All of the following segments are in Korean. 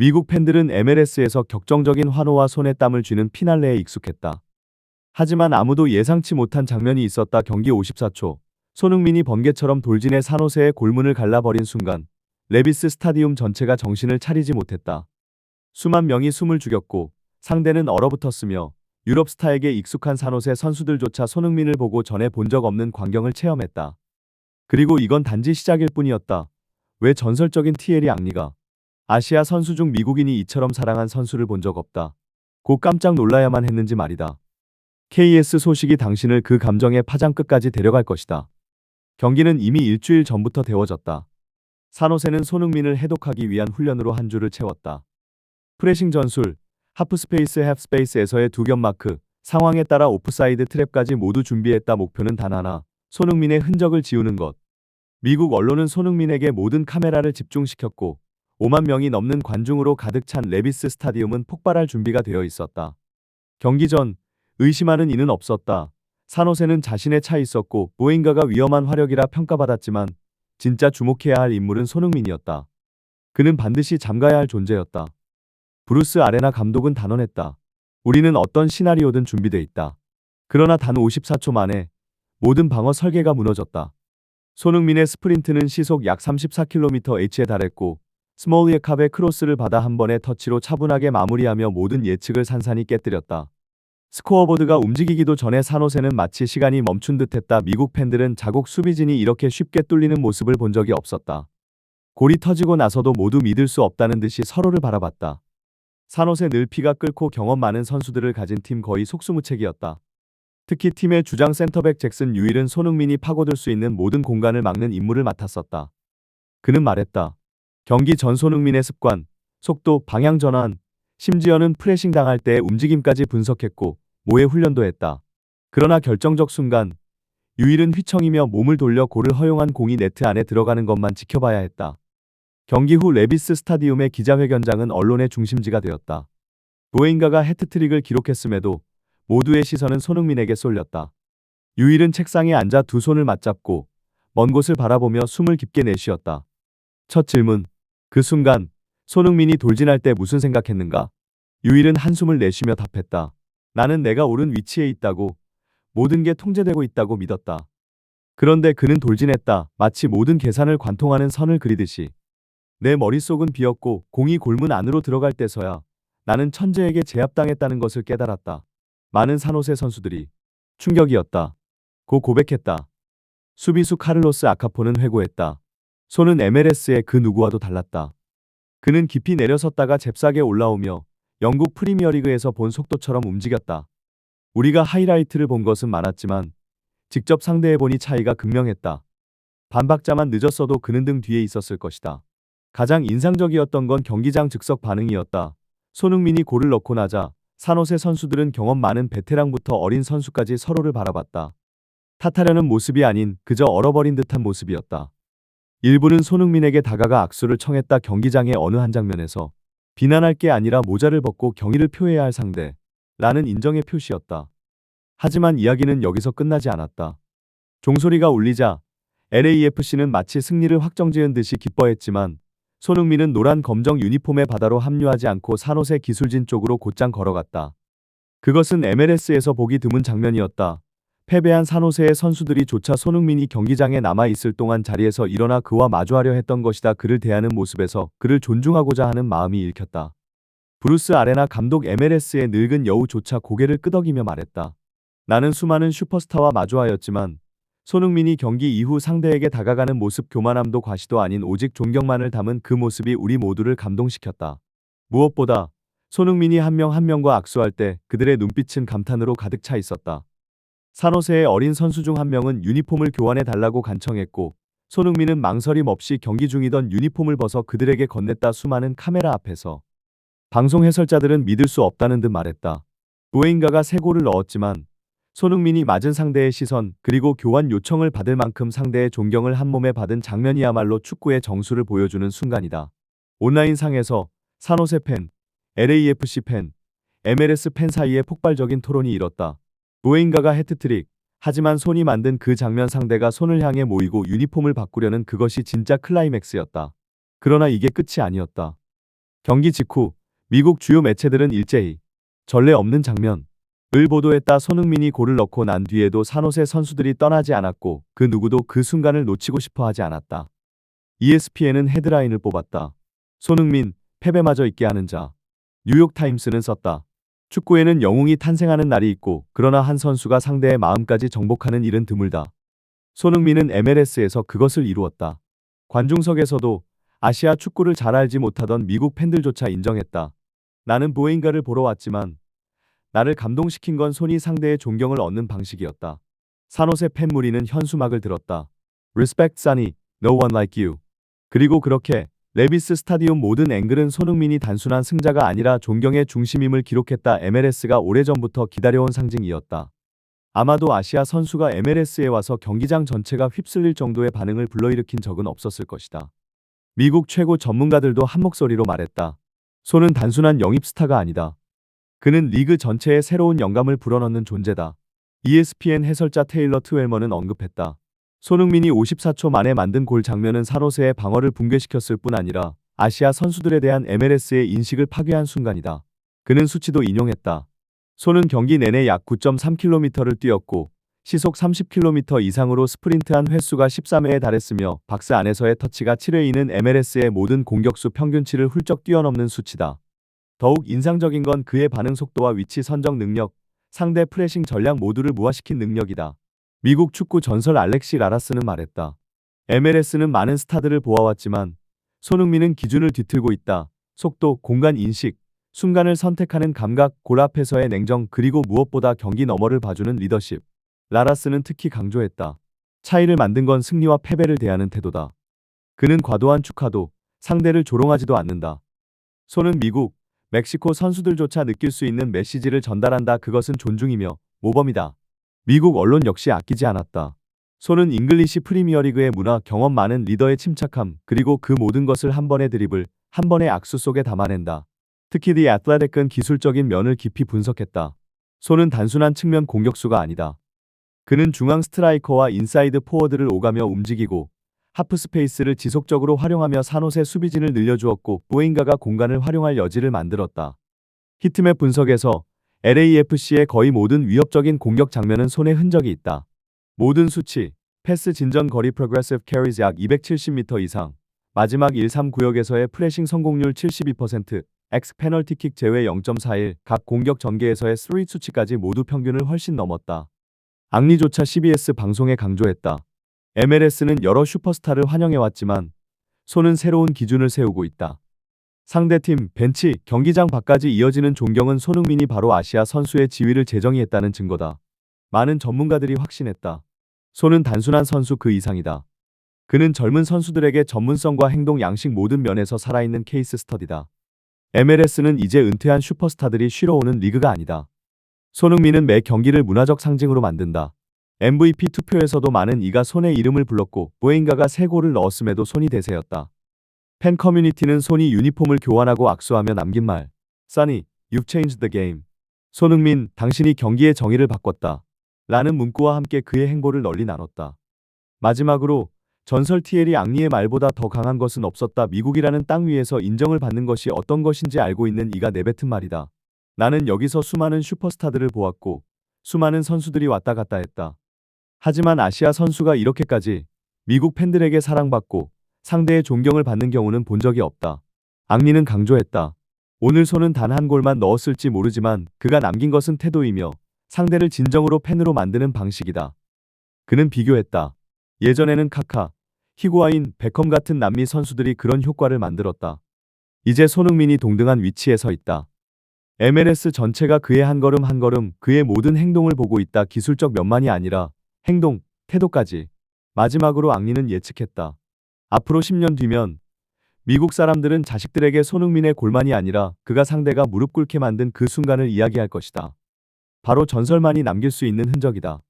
미국 팬들은 MLS에서 격정적인 환호와 손에 땀을 쥐는 피날레에 익숙했다. 하지만 아무도 예상치 못한 장면이 있었다. 경기 54초. 손흥민이 번개처럼 돌진해 산호세의 골문을 갈라버린 순간 레비스 스타디움 전체가 정신을 차리지 못했다. 수만 명이 숨을 죽였고 상대는 얼어붙었으며 유럽 스타에게 익숙한 산호세 선수들조차 손흥민을 보고 전에 본 적 없는 광경을 체험했다. 그리고 이건 단지 시작일 뿐이었다. 왜 전설적인 티에리 앙리가 아시아 선수 중 미국인이 이처럼 사랑한 선수를 본 적 없다. 곧 깜짝 놀라야만 했는지 말이다. KS 소식이 당신을 그 감정의 파장 끝까지 데려갈 것이다. 경기는 이미 일주일 전부터 데워졌다. 산호세는 손흥민을 해독하기 위한 훈련으로 한 주를 채웠다. 프레싱 전술, 하프스페이스 햅스페이스에서의 두 겹 마크, 상황에 따라 오프사이드 트랩까지 모두 준비했다. 목표는 단 하나, 손흥민의 흔적을 지우는 것. 미국 언론은 손흥민에게 모든 카메라를 집중시켰고 5만 명이 넘는 관중으로 가득 찬 레비스 스타디움은 폭발할 준비가 되어 있었다. 경기 전 의심하는 이는 없었다. 산호세는 자신의 차 있었고 무인가가 위험한 화력이라 평가받았지만 진짜 주목해야 할 인물은 손흥민이었다. 그는 반드시 잠가야 할 존재였다. 브루스 아레나 감독은 단언했다. 우리는 어떤 시나리오든 준비돼 있다. 그러나 단 54초 만에 모든 방어 설계가 무너졌다. 손흥민의 스프린트는 시속 약 34km/h에 달했고 스몰리에캅의 크로스를 받아 한 번의 터치로 차분하게 마무리하며 모든 예측을 산산히 깨뜨렸다. 스코어보드가 움직이기도 전에 산호세는 마치 시간이 멈춘 듯했다. 미국 팬들은 자국 수비진이 이렇게 쉽게 뚫리는 모습을 본 적이 없었다. 골이 터지고 나서도 모두 믿을 수 없다는 듯이 서로를 바라봤다. 산호세 늘 피가 끓고 경험 많은 선수들을 가진 팀 거의 속수무책이었다. 특히 팀의 주장 센터백 잭슨 유일은 손흥민이 파고들 수 있는 모든 공간을 막는 임무를 맡았었다. 그는 말했다. 경기 전 손흥민의 습관, 속도, 방향 전환, 심지어는 프레싱 당할 때의 움직임까지 분석했고 모의 훈련도 했다. 그러나 결정적 순간 유일은 휘청이며 몸을 돌려 골을 허용한 공이 네트 안에 들어가는 것만 지켜봐야 했다. 경기 후 레비스 스타디움의 기자회견장은 언론의 중심지가 되었다. 보에인가가 해트트릭을 기록했음에도 모두의 시선은 손흥민에게 쏠렸다. 유일은 책상에 앉아 두 손을 맞잡고 먼 곳을 바라보며 숨을 깊게 내쉬었다. 첫 질문. 그 순간 손흥민이 돌진할 때 무슨 생각했는가? 유일은 한숨을 내쉬며 답했다. 나는 내가 옳은 위치에 있다고, 모든 게 통제되고 있다고 믿었다. 그런데 그는 돌진했다. 마치 모든 계산을 관통하는 선을 그리듯이. 내 머릿속은 비었고 공이 골문 안으로 들어갈 때서야 나는 천재에게 제압당했다는 것을 깨달았다. 많은 산호세 선수들이 충격이었다. 고 고백했다. 수비수 카를로스 아카포는 회고했다. 손은 MLS의 그 누구와도 달랐다. 그는 깊이 내려섰다가 잽싸게 올라오며 영국 프리미어리그에서 본 속도처럼 움직였다. 우리가 하이라이트를 본 것은 많았지만 직접 상대해보니 차이가 극명했다. 반박자만 늦었어도 그는 등 뒤에 있었을 것이다. 가장 인상적이었던 건 경기장 즉석 반응이었다. 손흥민이 골을 넣고 나자 산호세 선수들은 경험 많은 베테랑부터 어린 선수까지 서로를 바라봤다. 탓하려는 모습이 아닌 그저 얼어버린 듯한 모습이었다. 일부는 손흥민에게 다가가 악수를 청했다 경기장의 어느 한 장면에서 비난할 게 아니라 모자를 벗고 경의를 표해야 할 상대 라는 인정의 표시였다. 하지만 이야기는 여기서 끝나지 않았다. 종소리가 울리자 LAFC는 마치 승리를 확정지은 듯이 기뻐했지만 손흥민은 노란 검정 유니폼의 바다로 합류하지 않고 산호세 기술진 쪽으로 곧장 걸어갔다. 그것은 MLS에서 보기 드문 장면이었다. 패배한 산호세의 선수들이 조차 손흥민이 경기장에 남아 있을 동안 자리에서 일어나 그와 마주하려 했던 것이다. 그를 대하는 모습에서 그를 존중하고자 하는 마음이 읽혔다. 브루스 아레나 감독 MLS의 늙은 여우조차 고개를 끄덕이며 말했다. 나는 수많은 슈퍼스타와 마주하였지만 손흥민이 경기 이후 상대에게 다가가는 모습 교만함도 과시도 아닌 오직 존경만을 담은 그 모습이 우리 모두를 감동시켰다. 무엇보다 손흥민이 한 명한 명과 악수할 때 그들의 눈빛은 감탄으로 가득 차 있었다. 산호세의 어린 선수 중 한 명은 유니폼을 교환해 달라고 간청했고 손흥민은 망설임 없이 경기 중이던 유니폼을 벗어 그들에게 건넸다 수많은 카메라 앞에서 방송 해설자들은 믿을 수 없다는 듯 말했다. 부에인가가 세 골을 넣었지만 손흥민이 맞은 상대의 시선 그리고 교환 요청을 받을 만큼 상대의 존경을 한 몸에 받은 장면이야말로 축구의 정수를 보여주는 순간이다. 온라인 상에서 산호세 팬, LAFC 팬, MLS 팬 사이에 폭발적인 토론이 일었다. 부에인가가 해트트릭, 하지만 손이 만든 그 장면 상대가 손을 향해 모이고 유니폼을 바꾸려는 그것이 진짜 클라이맥스였다. 그러나 이게 끝이 아니었다. 경기 직후 미국 주요 매체들은 일제히 전례 없는 장면 을 보도했다. 손흥민이 골을 넣고 난 뒤에도 산호세 선수들이 떠나지 않았고 그 누구도 그 순간을 놓치고 싶어 하지 않았다. ESPN은 헤드라인을 뽑았다. 손흥민, 패배마저 있게 하는 자. 뉴욕타임스는 썼다. 축구에는 영웅이 탄생하는 날이 있고 그러나 한 선수가 상대의 마음까지 정복하는 일은 드물다. 손흥민은 MLS에서 그것을 이루었다. 관중석에서도 아시아 축구를 잘 알지 못하던 미국 팬들조차 인정했다. 나는 보잉가를 보러 왔지만 나를 감동시킨 건 손이 상대의 존경을 얻는 방식이었다. 산호세 팬 무리는 현수막을 들었다. Respect Sunny, no one like you. 그리고 그렇게 레비스 스타디움 모든 앵글은 손흥민이 단순한 승자가 아니라 존경의 중심임을 기록했다. MLS가 오래전부터 기다려온 상징이었다. 아마도 아시아 선수가 MLS에 와서 경기장 전체가 휩쓸릴 정도의 반응을 불러일으킨 적은 없었을 것이다. 미국 최고 전문가들도 한 목소리로 말했다. 손은 단순한 영입 스타가 아니다. 그는 리그 전체에 새로운 영감을 불어넣는 존재다. ESPN 해설자 테일러 트웰머는 언급했다. 손흥민이 54초 만에 만든 골 장면은 산호세의 방어를 붕괴시켰을 뿐 아니라 아시아 선수들에 대한 MLS의 인식을 파괴한 순간이다. 그는 수치도 인용했다. 손은 경기 내내 약 9.3km를 뛰었고 시속 30km 이상으로 스프린트한 횟수가 13회에 달했으며 박스 안에서의 터치가 7회이는 MLS의 모든 공격수 평균치를 훌쩍 뛰어넘는 수치다. 더욱 인상적인 건 그의 반응 속도와 위치 선정 능력, 상대 프레싱 전략 모두를 무화시킨 능력이다. 미국 축구 전설 알렉시 라라스는 말했다. MLS는 많은 스타들을 보아왔지만 손흥민은 기준을 뒤틀고 있다. 속도, 공간 인식, 순간을 선택하는 감각, 골 앞에서의 냉정, 그리고 무엇보다 경기 너머를 봐주는 리더십. 라라스는 특히 강조했다. 차이를 만든 건 승리와 패배를 대하는 태도다. 그는 과도한 축하도 상대를 조롱하지도 않는다. 손은 미국, 멕시코 선수들조차 느낄 수 있는 메시지를 전달한다. 그것은 존중이며 모범이다. 미국 언론 역시 아끼지 않았다. 손은 잉글리시 프리미어리그의 문화 경험 많은 리더의 침착함 그리고 그 모든 것을 한 번의 드리블, 한 번의 악수 속에 담아낸다. 특히 디 애틀레틱은 기술적인 면을 깊이 분석했다. 손은 단순한 측면 공격수가 아니다. 그는 중앙 스트라이커와 인사이드 포워드를 오가며 움직이고 하프 스페이스를 지속적으로 활용하며 산호세 수비진을 늘려주었고 보잉가가 공간을 활용할 여지를 만들었다. 히트맵 분석에서 LAFC의 거의 모든 위협적인 공격 장면은 손의 흔적이 있다. 모든 수치, 패스 진전 거리 프로그레시브 캐리즈 약 270m 이상, 마지막 1-3 구역에서의 프레싱 성공률 72%, X 페널티킥 제외 0.41, 각 공격 전개에서의 3 수치까지 모두 평균을 훨씬 넘었다. 앙리조차 CBS 방송에 강조했다. MLS는 여러 슈퍼스타를 환영해왔지만 손은 새로운 기준을 세우고 있다. 상대팀, 벤치, 경기장 밖까지 이어지는 존경은 손흥민이 바로 아시아 선수의 지위를 재정의했다는 증거다. 많은 전문가들이 확신했다. 손은 단순한 선수 그 이상이다. 그는 젊은 선수들에게 전문성과 행동 양식 모든 면에서 살아있는 케이스 스터디다. MLS는 이제 은퇴한 슈퍼스타들이 쉬러 오는 리그가 아니다. 손흥민은 매 경기를 문화적 상징으로 만든다. MVP 투표에서도 많은 이가 손의 이름을 불렀고 보잉가가 세 골을 넣었음에도 손이 대세였다. 팬 커뮤니티는 손이 유니폼을 교환하고 악수하며 남긴 말 Sunny, you've changed the game. 손흥민, 당신이 경기의 정의를 바꿨다. 라는 문구와 함께 그의 행보를 널리 나눴다. 마지막으로 전설 티에리 앙리의 말보다 더 강한 것은 없었다. 미국이라는 땅 위에서 인정을 받는 것이 어떤 것인지 알고 있는 이가 내뱉은 말이다. 나는 여기서 수많은 슈퍼스타들을 보았고 수많은 선수들이 왔다 갔다 했다. 하지만 아시아 선수가 이렇게까지 미국 팬들에게 사랑받고 상대의 존경을 받는 경우는 본 적이 없다. 앙리는 강조했다. 오늘 손은 단 한 골만 넣었을지 모르지만 그가 남긴 것은 태도이며 상대를 진정으로 팬으로 만드는 방식이다. 그는 비교했다. 예전에는 카카, 히고아인, 베컴 같은 남미 선수들이 그런 효과를 만들었다. 이제 손흥민이 동등한 위치에 서 있다. MLS 전체가 그의 한 걸음 한 걸음 그의 모든 행동을 보고 있다. 기술적 면만이 아니라 행동, 태도까지. 마지막으로 앙리는 예측했다. 앞으로 10년 뒤면 미국 사람들은 자식들에게 손흥민의 골만이 아니라 그가 상대가 무릎 꿇게 만든 그 순간을 이야기할 것이다. 바로 전설만이 남길 수 있는 흔적이다.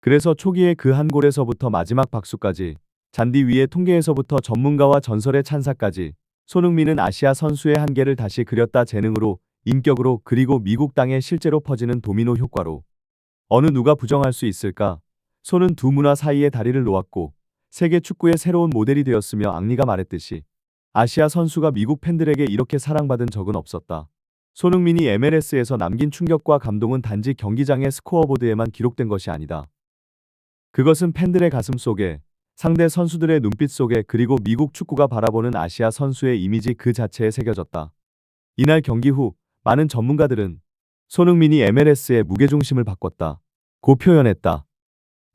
그래서 초기의 그한 골에서부터 마지막 박수까지 잔디 위의 통계에서부터 전문가와 전설의 찬사까지 손흥민은 아시아 선수의 한계를 다시 그렸다 재능으로 인격으로 그리고 미국 땅에 실제로 퍼지는 도미노 효과로 어느 누가 부정할 수 있을까? 손은 두 문화 사이에 다리를 놓았고 세계 축구의 새로운 모델이 되었으며 앙리가 말했듯이 아시아 선수가 미국 팬들에게 이렇게 사랑받은 적은 없었다. 손흥민이 MLS에서 남긴 충격과 감동은 단지 경기장의 스코어보드에만 기록된 것이 아니다. 그것은 팬들의 가슴 속에, 상대 선수들의 눈빛 속에 그리고 미국 축구가 바라보는 아시아 선수의 이미지 그 자체에 새겨졌다. 이날 경기 후 많은 전문가들은 손흥민이 MLS의 무게중심을 바꿨다. 고 표현했다.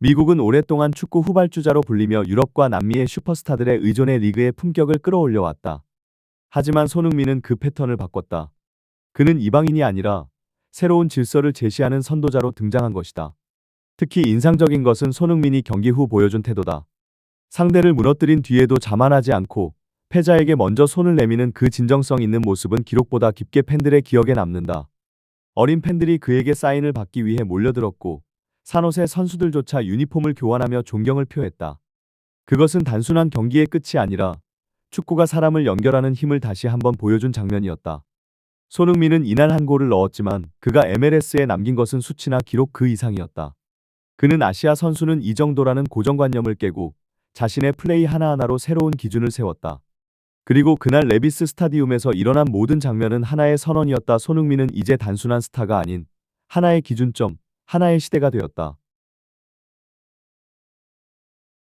미국은 오랫동안 축구 후발주자로 불리며 유럽과 남미의 슈퍼스타들의 의존의 리그의 품격을 끌어올려왔다. 하지만 손흥민은 그 패턴을 바꿨다. 그는 이방인이 아니라 새로운 질서를 제시하는 선도자로 등장한 것이다. 특히 인상적인 것은 손흥민이 경기 후 보여준 태도다. 상대를 무너뜨린 뒤에도 자만하지 않고 패자에게 먼저 손을 내미는 그 진정성 있는 모습은 기록보다 깊게 팬들의 기억에 남는다. 어린 팬들이 그에게 사인을 받기 위해 몰려들었고 산호세 선수들조차 유니폼을 교환하며 존경을 표했다. 그것은 단순한 경기의 끝이 아니라 축구가 사람을 연결하는 힘을 다시 한번 보여준 장면이었다. 손흥민은 이날 한 골을 넣었지만 그가 MLS에 남긴 것은 수치나 기록 그 이상이었다. 그는 아시아 선수는 이 정도라는 고정관념을 깨고 자신의 플레이 하나하나로 새로운 기준을 세웠다. 그리고 그날 레비스 스타디움에서 일어난 모든 장면은 하나의 선언이었다. 손흥민은 이제 단순한 스타가 아닌 하나의 기준점, 하나의 시대가 되었다.